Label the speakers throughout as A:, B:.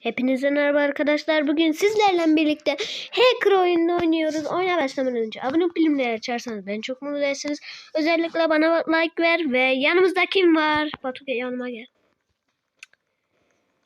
A: Hepinize merhaba arkadaşlar. Bugün sizlerle birlikte Hacker oyununu oynuyoruz. Oyuna başlamadan önce abone olup bildirimleri açarsanız beni çok mutlu edersiniz. Özellikle bana like ver ve yanımızda kim var? Batu gel yanıma gel.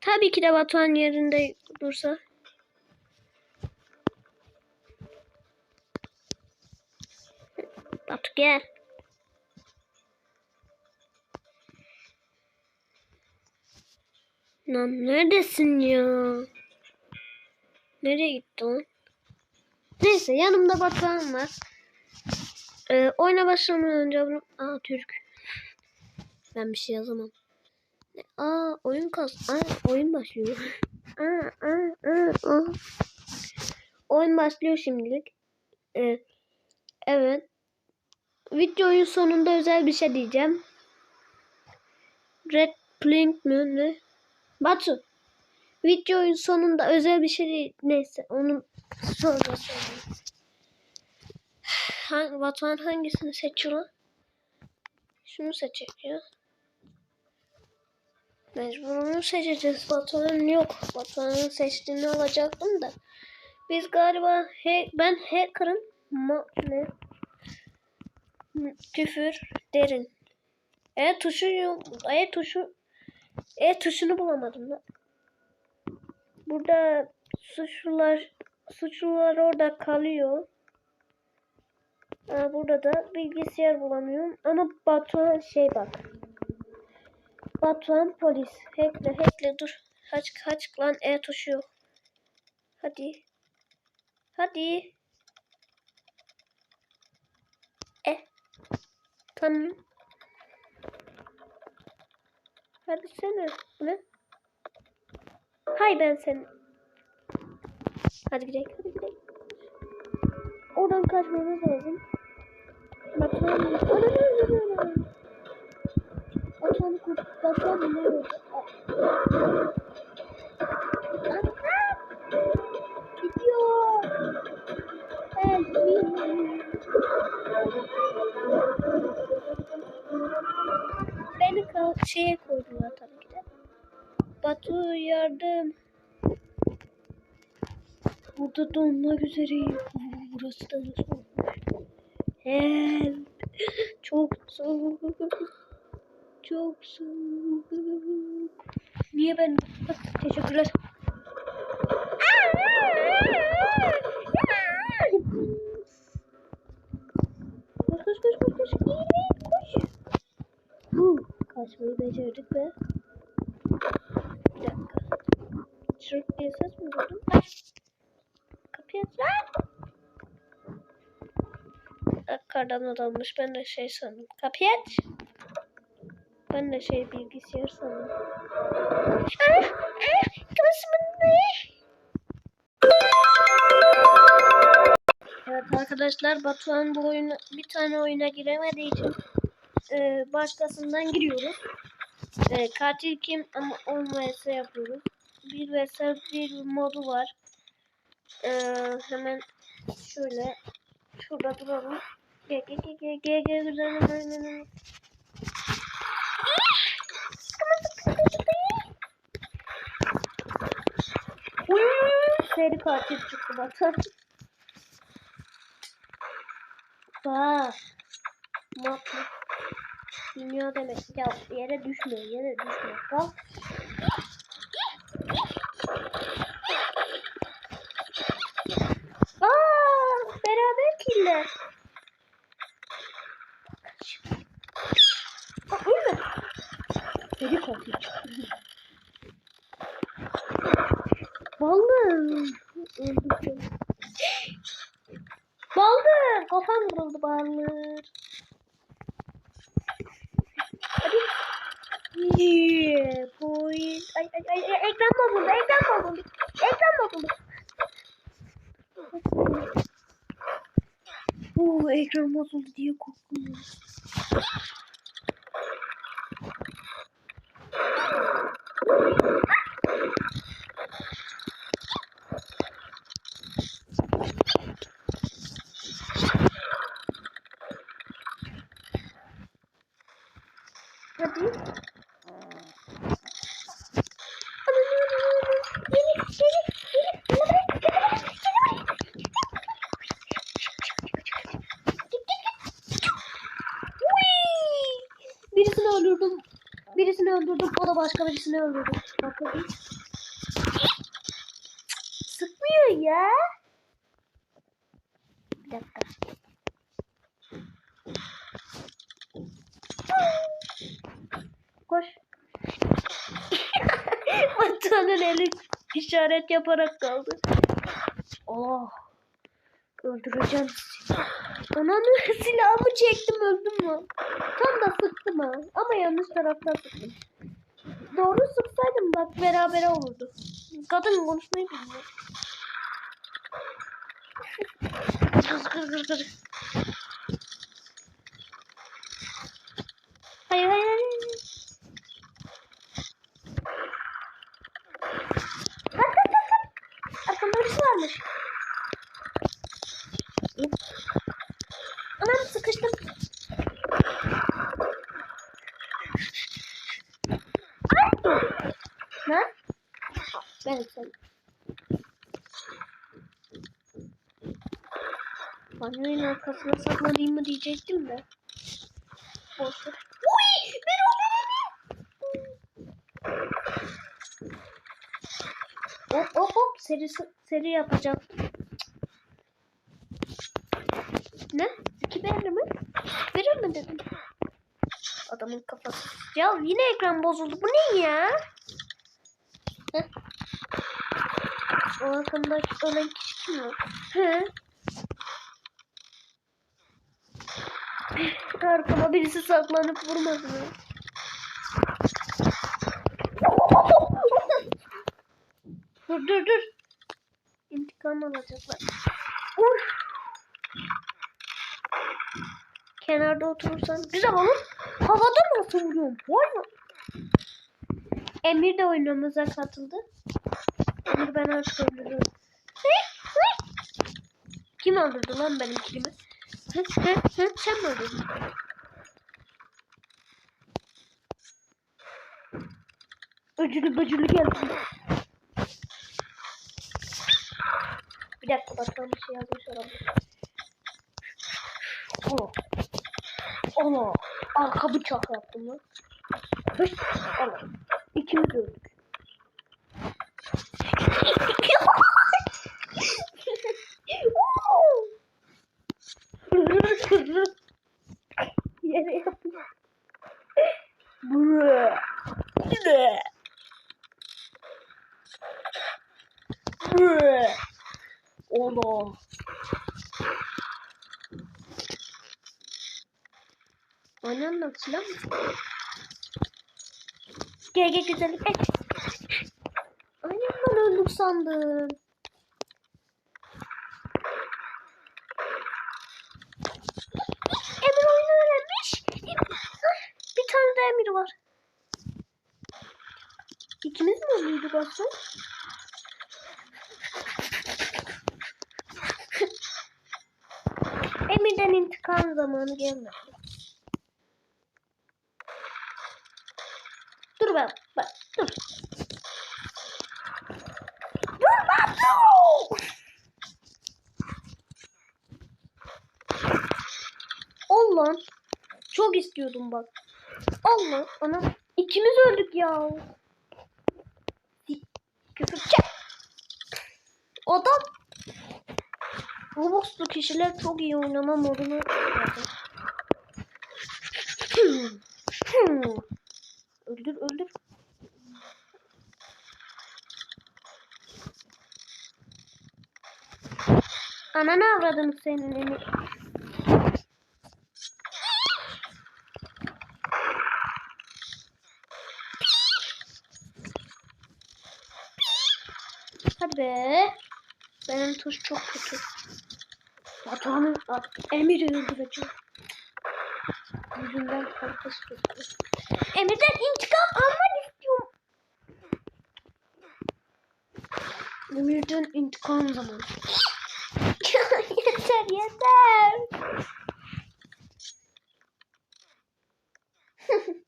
A: Tabii ki de Batuhan yerinde dursa. Batu gel. Lan neredesin ya? Nereye gitti lan? Neyse yanımda Batuhan var. Ee, oyuna başlamadan önce bunu... Aa Türk. Ben bir şey yazamam. Aa oyun kas. Aa oyun başlıyor. aa, aa, aa, aa. Oyun başlıyor şimdilik. Ee, evet. Videonun sonunda özel bir şey diyeceğim. Red Blink mi ne? Batu. Videonun sonunda özel bir şey. Neyse onu sonra söyleyeyim. Hangi, Batuhan hangisini seçiyor? Şunu seçiyor. Mecbur onu seçeceğiz. Batuhan yok. Batuhan'ın seçtiğini alacaktım da. Biz galiba he, ben hacker'ın ma, ne? Küfür derin. E tuşu yok. E tuşu e tuşunu bulamadım da. Burada suçlular suçlular orada kalıyor. Aa, burada da bilgisayar bulamıyorum. Ama Batuhan şey bak. Batuhan polis. Hackle hackle dur. Kaç kaç lan E tuşu yok. Hadi. Hadi. E. Tamam. Hadi sene. Bu ne? Hay ben sen. Hadi gidelim. Hadi gidelim. Oradan kaçmamız lazım. Bakalım. Bakalım. Bakalım oluyor? Gidiyor. Help me. Beni ka- Batu yardım. Burada donmak üzereyim. Burası da soğuk. Help. Çok soğuk. Çok soğuk. Niye ben? Teşekkürler. Koş koş koş koş koş. Koş. Kaçmayı becerdik be. Bir dakika. Çırp diye ses mi duydum? Ay. Kapıyı aç lan. Ah, Kardan adammış. Ben de şey sandım. Kapıyı aç. Ben de şey bilgisayar sandım. Ah, ah, kızımın ne? Evet arkadaşlar Batuhan bu oyuna bir tane oyuna giremediği için e, başkasından giriyoruz. E, katil kim ama 10 vs yapıyoruz. 1 vs 1 modu var. E, hemen şöyle şurada duralım. Gel gel gel gel gel gel güzel güzel. Seri katil çıktı Batuhan. Bak. Mutlu. Dünya demek. Ya yere düşme, yere düşme. Kalk. Aa, beraber killer. Aa, ölme. Deli katil çıktı. Öldürdüm. Baldır. Kafam vuruldu Baldır. Hadi. Yeah, boy. Ay ay ay ay, ekran bozuldu. Ekran bozuldu. Ekran bozuldu. Oo, ekran bozuldu diye korktum. Hadi. Hadi. Öldürdüm. O da başka birisini öldürdü. Bakalım. Sıkmıyor ya. Bir dakika. Koş. Batuhan'ın eli işaret yaparak kaldı. Oh. Öldüreceğim sizi. Ananı silahımı çektim öldüm mü? Tam da sıktım ha. Ama yanlış taraftan sıktım. Doğru sıksaydım bak beraber olurdu. Kadın konuşmayı bilmiyor. Kız kız kız. Hayır hayır hayır. Kaç kaç kaç kaç. Arkamda birisi varmış. Anam sıkıştım. Ay! Ne? Ben sen. Banyoyun arkasına saklanayım mı diyecektim de. Boş ver. Uy! Bir Hop hop hop seri seri yapacağım. Ne? İki verir mi? Verir mi dedim. Adamın kafası. Ya yine ekran bozuldu. Bu ne ya? Heh. O arkamda ölen kişi kim o? He. Arkama birisi saklanıp vurmasın. mı? dur dur dur. İntikam alacaklar. Uf. Kenarda oturursan güzel olur. Havada nasıl vuruyorum? Var mı? Emir de oyunumuza katıldı. Emir ben artık öldürüyorum. Kim öldürdü lan benim kilimi? Sen mi öldürdün? Öcülü böcülü gelsin. Bir dakika başka bir şey yazmış olabilir. Oh. Ana. Arka bıçak yaptım lan. Ana. İkimiz öldük. Yere yaptım. Bre. Bre. Bre. Ana. Annemle silah mı? Gel gel güzelim. Gel. Öldük sandım. Emir oyunu öğrenmiş. Bir tane de Emir var. İkimiz mi öldüydük aslında? Emir'den intikam zamanı gelmedi. Dur ben, bak, dur. Dur ben, dur! Allah. Çok istiyordum bak. Allah, ana. İkimiz öldük ya. Küfür çek. Adam. Robux'lu kişiler çok iyi oynama modunu. Öldür öldür. Ananı avradım senin Emir. Hadi be. Tuş çok kötü. Batuhan'ı Emir'i öldüreceğim. Yüzünden korku tuttu. Emir'den intikam almak istiyorum. Emir'den intikam zamanı. yeter yeter.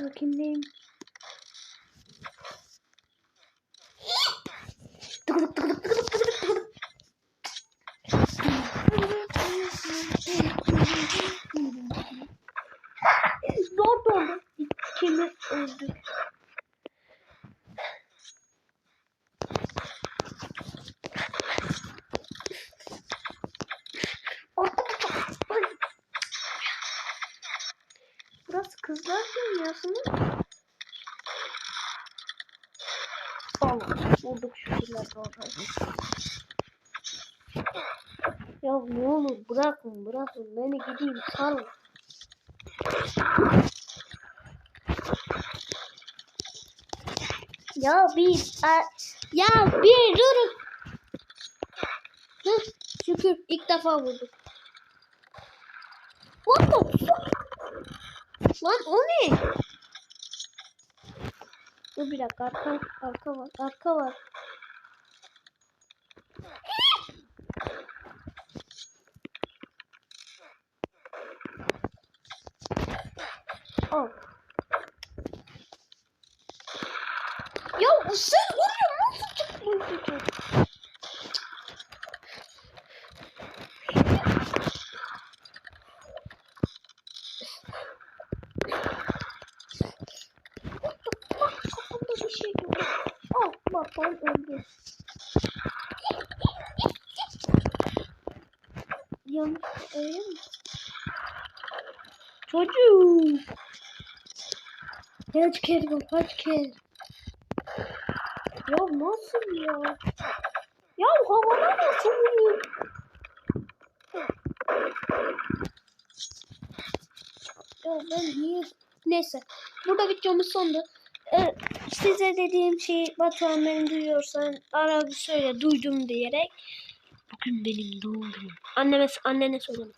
A: looking name. Dünyasını. Allah vurduk şükürler olsun. Ya ne olur bırakın bırakın beni gideyim salın. Ya bir ya bir durun. Heh, şükür ilk defa vurduk. What the fuck? Lan o ne? Dur bir dakika arka, arka var arka var. Al. Ya sen oraya nasıl çıktın? Kafamda bir şey yok. Ben öldüm. Yanlış öyle mi? Çocuğum. Kaç kere bak kaç kere. Ya nasıl ya? Ya havada nasıl vuruyor? Ya ben niye? Neyse. Burada videomuz sondu. Ee, size dediğim şeyi Batuhan beni duyuyorsan ara bir söyle duydum diyerek. Bugün benim doğum günüm. Anneme, annene söyleme.